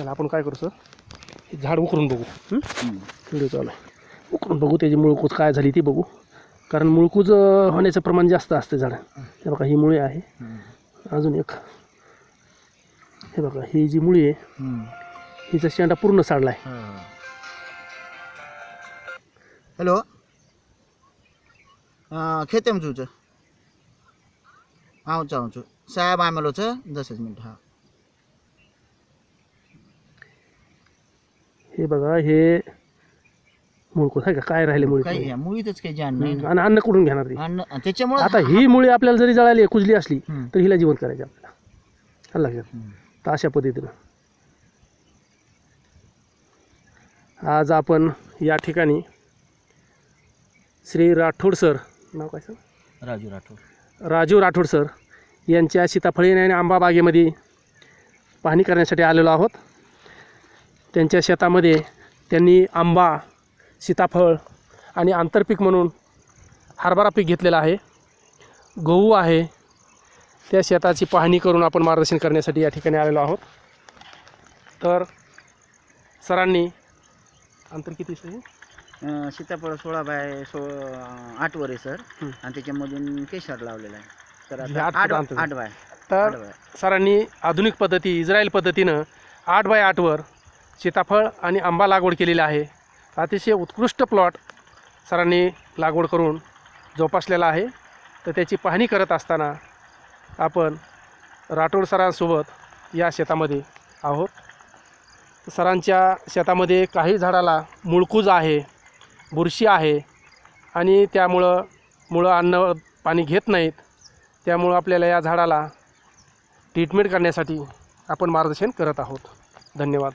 चला आपण काय करू सर? हे झाड उकरून बघू. व्हिडिओ चालू आहे. उकरून बघू त्याची मुळकूज काय झाली ती बघू. कारण मुळकूज होण्याचं प्रमाण जास्त असतं झाड. हे बघा ही मुळे आहे. अजून एक. हे बघा ही जी मुळी आहे हिचा शेंडा पूर्ण साडला आहे. हॅलो? खेते तुझं? छ आउँछ आउँछु साहेब आमेलो छ दस हां. हा बघा हे मुळकूज आहे का? काय राहिले मुळी? काही मुळीतच काही जाण नाही ना. आणि अन्न कुठून घेणार ती? आणि त्याच्यामुळे आता ही मुळी आपल्याला जरी जळाली कुजली असली हम्म. तर हिला जिवंत करायची आपल्याला. आलं लक्षात. तर अशा पद्धतीनं. आज आपण या ठिकाणी श्री राठोड सर नाव काय सर? राजू राठोड. राजू राठोड सर यांच्या सीताफळी आणि आंबा बागेमध्ये पाहणी करण्यासाठी आलेलो आहोत. त्यांच्या शेतामध्ये त्यांनी आंबा सीताफळ आणि आंतरपीक म्हणून हरभरा पीक घेतलेलं आहे. गहू आहे. त्या शेताची पाहणी करून आपण मार्गदर्शन करण्यासाठी या ठिकाणी आलेलो आहोत. तर सरांनी अंतर किती? अं, सीताफळ सोळा बाय सो आठ वर आहे सर. आणि त्याच्यामधून केशर लावलेला आहे. तर आठ आठ बाय. तर सरांनी आधुनिक पद्धती इस्रायल पद्धतीनं आठ बाय आठवर सीताफळ आणि आंबा लागवड केलेली आहे. अतिशय उत्कृष्ट प्लॉट सरांनी लागवड करून जोपासलेला आहे. तर त्याची पाहणी करत असताना आपण राठोड सरांसोबत या शेतामध्ये आहोत. सरांच्या शेतामध्ये काही झाडाला मुळकूज आहे बुरशी आहे आणि त्यामुळं मुळं अन्न पाणी घेत नाहीत. त्यामुळं आपल्याला या झाडाला ट्रीटमेंट करण्यासाठी आपण मार्गदर्शन करत आहोत. धन्यवाद.